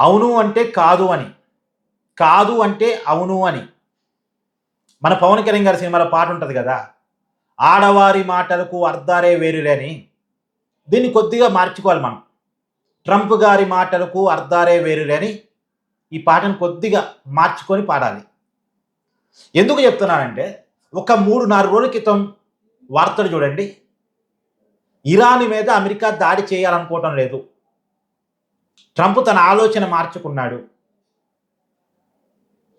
అవును అంటే కాదు అని. కాదు అంటే అవును అని. మన పవన్ కళ్యాణ్ గారి సినిమాలో పాట ఉంటుంది కదా ఆడవారి మాటలకు అర్థాలే వేరులేని దీన్ని కొద్దిగా మార్చుకోవాలి మనం. ట్రంప్ గారి మాటలకు అర్థాలే వేరులేని ఈ పాటను కొద్దిగా మార్చుకొని పాడాలి. ఎందుకు చెప్తున్నానంటే ఒక మూడు నాలుగు రోజుల క్రితం వార్తలు చూడండి. ఇరాన్ మీద అమెరికా దాడి చేయాలనుకోవటం లేదు. ట్రంప్ తన ఆలోచన మార్చుకున్నాడు.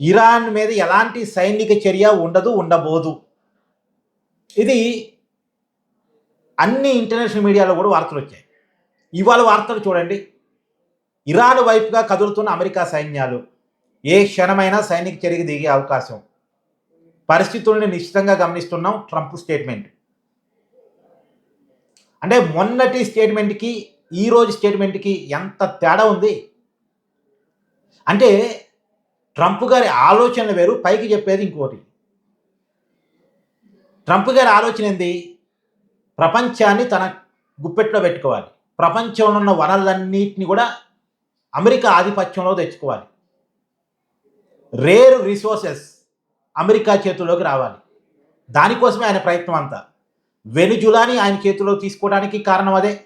ఇరాన్ మీద ఎలాంటి సైనిక చర్య ఉండదు ఉండబోదు. ఇది అన్ని ఇంటర్నేషనల్ మీడియాలో కూడా వార్తలు వచ్చాయి. ఇవాళ వార్తలు చూడండి. ఇరాన్ వైపుగా కదులుతున్న అమెరికా సైన్యాలు ఏ క్షణమైనా సైనిక చర్యకి దిగే అవకాశం. పరిస్థితుల్ని నిశ్చితంగా గమనిస్తున్నాం ట్రంప్ స్టేట్మెంట్. అంటే మొన్నటి స్టేట్మెంట్కి ఈరోజు స్టేట్మెంట్కి ఎంత తేడా ఉంది? అంటే ట్రంప్ గారి ఆలోచనలు వేరు పైకి చెప్పేది ఇంకోటి. ట్రంప్ గారి ఆలోచన ఏంది? ప్రపంచాన్ని తన గుప్పెట్లో పెట్టుకోవాలి. ప్రపంచంలో ఉన్న వనరులన్నింటినీ కూడా అమెరికా ఆధిపత్యంలో తెచ్చుకోవాలి. రేర్ రిసోర్సెస్ అమెరికా చేతుల్లోకి రావాలి. దానికోసమే ఆయన ప్రయత్నం అంతా. వెనుజులాని ఆయన చేతిలో తీసుకోవడానికి కారణం అదే.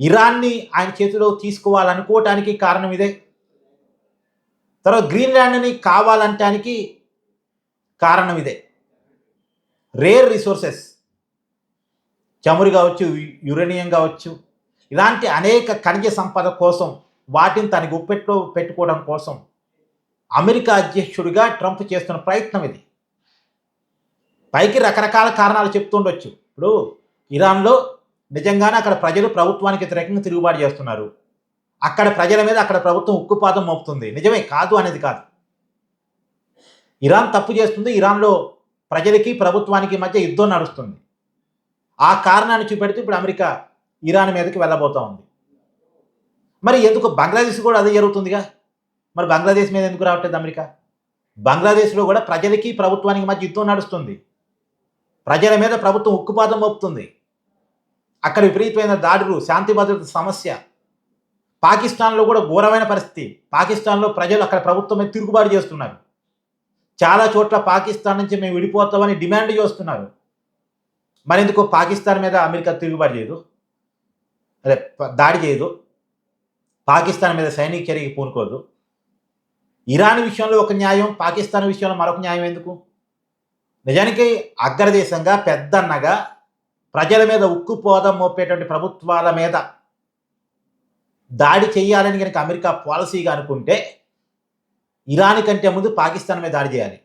ఇరాన్ని ఆయన చేతిలో తీసుకోవాలనుకోవటానికి కారణం ఇదే. తర్వాత గ్రీన్లాండ్ని కావాలంటానికి కారణం ఇదే. Rare resources. చమురు కావచ్చు యురేనియం కావచ్చు ఇలాంటి అనేక ఖనిజ సంపద కోసం వాటిని తన గుప్పెట్లో పెట్టుకోవడం కోసం అమెరికా అధ్యక్షుడిగా ట్రంప్ చేస్తున్న ప్రయత్నం ఇది. పైకి రకరకాల కారణాలు చెప్తుండొచ్చు. ఇప్పుడు ఇరాన్లో నిజంగానే అక్కడ ప్రజలు ప్రభుత్వానికి వ్యతిరేకంగా తిరుగుబాటు చేస్తున్నారు. అక్కడ ప్రజల మీద అక్కడ ప్రభుత్వం ఉక్కుపాతం మోపుతుంది. నిజమే కాదు అనేది కాదు. ఇరాన్ తప్పు చేస్తుంది. ఇరాన్లో ప్రజలకి ప్రభుత్వానికి మధ్య యుద్ధం నడుస్తుంది. ఆ కారణాన్ని చూపెడితే ఇప్పుడు అమెరికా ఇరాన్ మీదకి వెళ్ళబోతూ ఉంది. మరి ఎందుకు బంగ్లాదేశ్ కూడా అదే జరుగుతుందిగా? మరి బంగ్లాదేశ్ మీద ఎందుకు రావట్లేదు అమెరికా? బంగ్లాదేశ్లో కూడా ప్రజలకి ప్రభుత్వానికి మధ్య యుద్ధం నడుస్తుంది. ప్రజల మీద ప్రభుత్వం ఉక్కుపాతం మోపుతుంది. అక్కడ విపరీతమైన దాడులు శాంతి భద్రత సమస్య. పాకిస్తాన్లో కూడా ఘోరమైన పరిస్థితి. పాకిస్తాన్లో ప్రజలు అక్కడ ప్రభుత్వం తిరుగుబాటు చేస్తున్నారు. చాలా చోట్ల పాకిస్తాన్ నుంచి మేము విడిపోతామని డిమాండ్ చేస్తున్నారు. మరెందుకు పాకిస్తాన్ మీద అమెరికా తిరుగుబాటు చేయదు? అదే దాడి చేయదు. పాకిస్తాన్ మీద సైనిక చర్యకి పూనుకోదు. ఇరాన్ విషయంలో ఒక న్యాయం పాకిస్తాన్ విషయంలో మరొక న్యాయం ఎందుకు? నిజానికి అగ్రదేశంగా పెద్దన్నగా ప్రజల మీద ఉక్కుపోదం మోపేటువంటి ప్రభుత్వాల మీద దాడి చేయాలని కనుక అమెరికా పాలసీగా అనుకుంటే ఇరాన్ కంటే ముందు పాకిస్తాన్ మీద దాడి చేయాలి.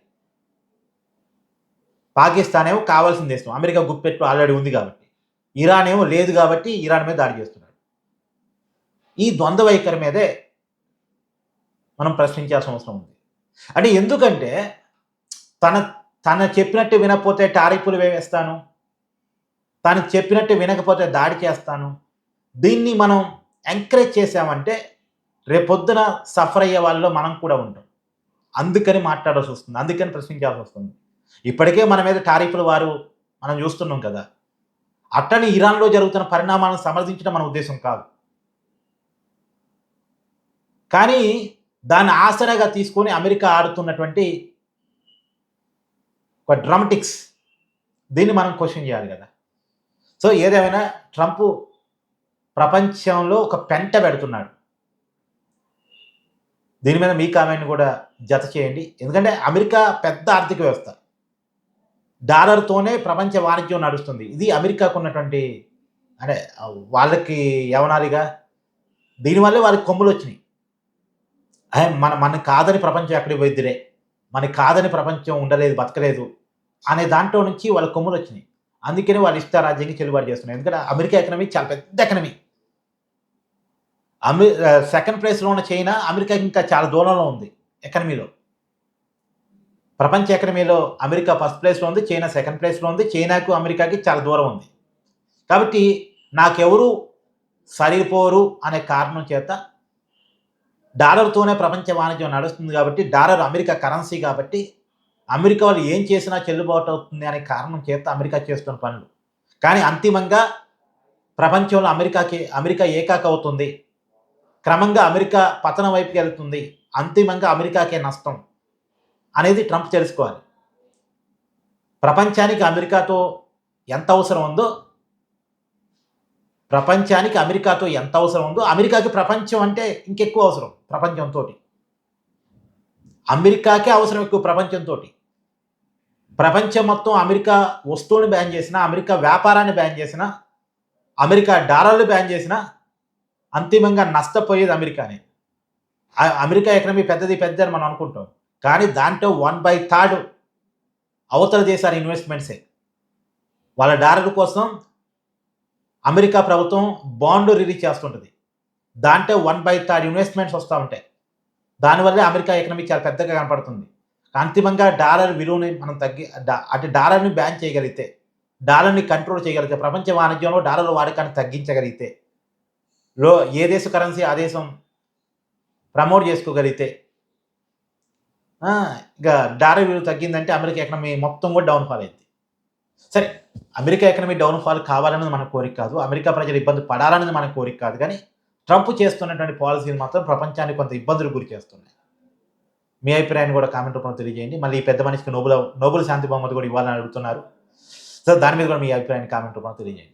పాకిస్తాన్ ఏమో కావాల్సిన దేశం. అమెరికా గుప్పెట్టు ఆల్రెడీ ఉంది కాబట్టి. ఇరాన్ ఏమో లేదు కాబట్టి ఇరాన్ మీద దాడి చేస్తున్నాడు ఈ ద్వంద్వ వైఖరి మీదే మనం ప్రశ్నించాల్సిన అవసరం ఉంది. అంటే ఎందుకంటే తన తన చెప్పినట్టు వినకపోతే టారిఫ్లు వేస్తాను తను చెప్పినట్టు వినకపోతే దాడి చేస్తాను దీన్ని మనం ఎంకరేజ్ చేసామంటే రేపొద్దున సఫర్ అయ్యే వాళ్ళలో మనం కూడా ఉంటాం. అందుకని మాట్లాడాల్సి వస్తుంది. అందుకని ప్రశ్నించాల్సి వస్తుంది. ఇప్పటికే మన మీద టారిఫ్లు వారు మనం చూస్తున్నాం కదా. అట్టని ఇరాన్లో జరుగుతున్న పరిణామాలను సమర్థించడం మన ఉద్దేశం కాదు. కానీ దాన్ని ఆసరాగా తీసుకొని అమెరికా ఆడుతున్నటువంటి ఒక డ్రామటిక్స్ దీన్ని మనం క్వశ్చన్ చేయాలి కదా. సో ఏదేమైనా ట్రంప్ ప్రపంచంలో ఒక పెంట పెడుతున్నాడు. దీని మీద మీ కామెంట్ కూడా జత చేయండి. ఎందుకంటే అమెరికా పెద్ద ఆర్థిక వ్యవస్థ. డాలర్తోనే ప్రపంచ వాణిజ్యం నడుస్తుంది. ఇది అమెరికాకు ఉన్నటువంటి అంటే వాళ్ళకి యవనాలిగా దీనివల్లే వాళ్ళకి కొమ్ములు వచ్చినాయి. మన మన కాదని ప్రపంచం ఎక్కడికి పోయిద్దిరే? మనకి కాదని ప్రపంచం ఉండలేదు బతకలేదు అనే దాంట్లో నుంచి వాళ్ళ కొమ్ములు వచ్చినాయి. అందుకని వాళ్ళు ఇష్టారాజ్యంగా చెల్లుబాటు చేస్తున్నారు. ఎందుకంటే అమెరికా ఎకనమీ చాలా పెద్ద ఎకనమీ. అమె సెకండ్ ప్లేస్లో ఉన్న చైనా అమెరికా ఇంకా చాలా దూరంలో ఉంది ఎకనమీలో. ప్రపంచ ఎకనమీలో అమెరికా ఫస్ట్ ప్లేస్లో ఉంది చైనా సెకండ్ ప్లేస్లో ఉంది చైనాకు అమెరికాకి చాలా దూరం ఉంది. కాబట్టి నాకెవరు సరిపోరు అనే కారణం చేత డాలర్తోనే ప్రపంచ వాణిజ్యం నడుస్తుంది కాబట్టి డాలర్ అమెరికా కరెన్సీ కాబట్టి అమెరికా వాళ్ళు ఏం చేసినా చెల్లుబాటు అవుతుంది అనే కారణం చేత అమెరికా చేస్తున్న పనులు. కానీ అంతిమంగా ప్రపంచంలో అమెరికాకి అమెరికా ఏకాక అవుతుంది. క్రమంగా అమెరికా పతనం వైపుకి వెళ్తుంది. అంతిమంగా అమెరికాకే నష్టం అనేది ట్రంప్ తెలుసుకోవాలి. ప్రపంచానికి అమెరికాతో ఎంత అవసరం ఉందో ప్రపంచానికి అమెరికాతో ఎంత అవసరం ఉందో అమెరికాకి ప్రపంచం అంటే ఇంకెక్కువ అవసరం ప్రపంచంతో అమెరికాకే అవసరం ఎక్కువ ప్రపంచంతో ప్రపంచం మొత్తం అమెరికా వస్తువుని బ్యాన్ చేసినా అమెరికా వ్యాపారాన్ని బ్యాన్ చేసినా అమెరికా డాలర్లు బ్యాన్ చేసినా అంతిమంగా నష్టపోయేది అమెరికానే. అమెరికా ఎకనమీ పెద్దది పెద్దది అని మనం అనుకుంటాం. కానీ దాంట్లో వన్ బై థర్డ్ అవతల దేశాల ఇన్వెస్ట్మెంట్సే. వాళ్ళ డాలర్ కోసం అమెరికా ప్రభుత్వం బాండ్ రిలీజ్ చేస్తుంటుంది. దాంట్లో వన్ బై థర్డ్ ఇన్వెస్ట్మెంట్స్ వస్తూ ఉంటాయి. దానివల్లే అమెరికా ఎకనమీ చాలా పెద్దగా కనపడుతుంది. అంతిమంగా డాలర్ విలువని మనం తగ్గి అటు డాలర్ని బ్యాన్ చేయగలిగితే డాలర్ని కంట్రోల్ చేయగలిగితే ప్రపంచ వాణిజ్యంలో డాలర్ వాడకాన్ని తగ్గించగలిగితే లో ఏ దేశ కరెన్సీ ఆ దేశం ప్రమోట్ చేసుకోగలిగితే ఇక డాలర్ విలువ తగ్గిందంటే అమెరికా ఎకనమీ మొత్తం కూడా డౌన్ఫాల్ అయింది. సరే అమెరికా ఎకనమీ డౌన్ఫాల్ కావాలన్నది మన కోరిక కాదు. అమెరికా ప్రజలు ఇబ్బంది పడాలన్నది మన కోరిక కాదు. కానీ ట్రంప్ చేస్తున్నటువంటి పాలసీలు మాత్రం ప్రపంచానికి కొంత ఇబ్బందులు గురి చేస్తున్నాయి. మీ అభిప్రాయాన్ని కూడా కామెంట్ రూపంలో తెలియజేయండి. మళ్ళీ ఈ పెద్ద మనిషికి నోబుల్ నోబుల్ శాంతి బహుమతి కూడా ఇవ్వాలని అడుగుతున్నారు. సో దాని మీద కూడా మీ అభిప్రాయాన్ని కామెంట్ రూపంలో తెలియజేయండి.